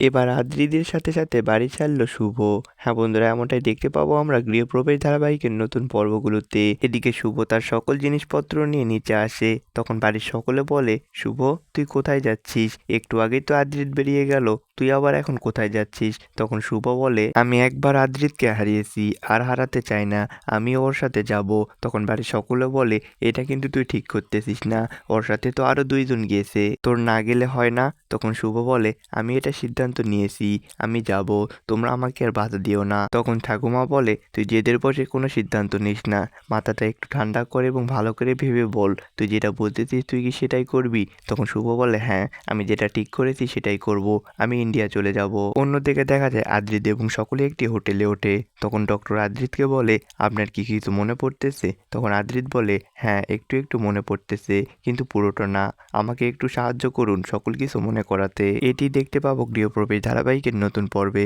এবার আদ্রিদের সাথে সাথে বাড়ি ছাড়লো শুভ। হ্যাঁ বন্ধুরা, এমনটাই দেখতে পাবো আমরা গৃহপ্রবেশ ধারাবাহিকের নতুন পর্বগুলোতে। এদিকে শুভ তার সকল জিনিসপত্র নিয়ে নিচে আসে। তখন বাড়ির সকলে বলে, শুভ, তুই কোথায় যাচ্ছিস? একটু আগেই তো আদ্রিত বেরিয়ে গেল। তুই আবার এখন কোথায় যাচ্ছিস? তখন শুভ বলে, আমি একবার আদ্রিতকে হারিয়েছি, আর হারাতে চাই না। আমি ওর সাথে যাব। তখন বাড়ির সকলে বলে, এটা কিন্তু তুই ঠিক করতেছিস না। ওর সাথে তো আরও দুইজন গিয়েছে। তোর না গেলে হয় না? তখন শুভ বলে, আমি এটা সিদ্ধান্ত নিয়েছি, আমি যাব, তোমরা আমাকে আর বাধা দিও না। তখন ঠাকুমা বলে, তুই জেদের বসে কোনো সিদ্ধান্ত নিস না। মাথাটা একটু ঠান্ডা করে এবং ভালো করে ভেবে বল, তুই যেটা বলতেছিস তুই কি সেটাই করবি? তখন শুভ বলে হ্যাঁ আমি যেটা ঠিক করেছি সেটাই করব, আমি ইন্ডিয়া চলে যাব। অন্যদিকে দেখা যায় আদ্রিত এবং সকলে একটি হোটেলে ওঠে। তখন ডক্টর আদ্রিতকে বলে, আপনার কি কিছু মনে পড়তেছে? তখন আদ্রিত বলে হ্যাঁ একটু একটু মনে পড়তেছে, কিন্তু পুরোটা না। আমাকে একটু সাহায্য করুন সকল কিছু মনে করাতে। এটি দেখতে পাবো গৃহপ্রবেশ ধারাবাহিকের নতুন পর্বে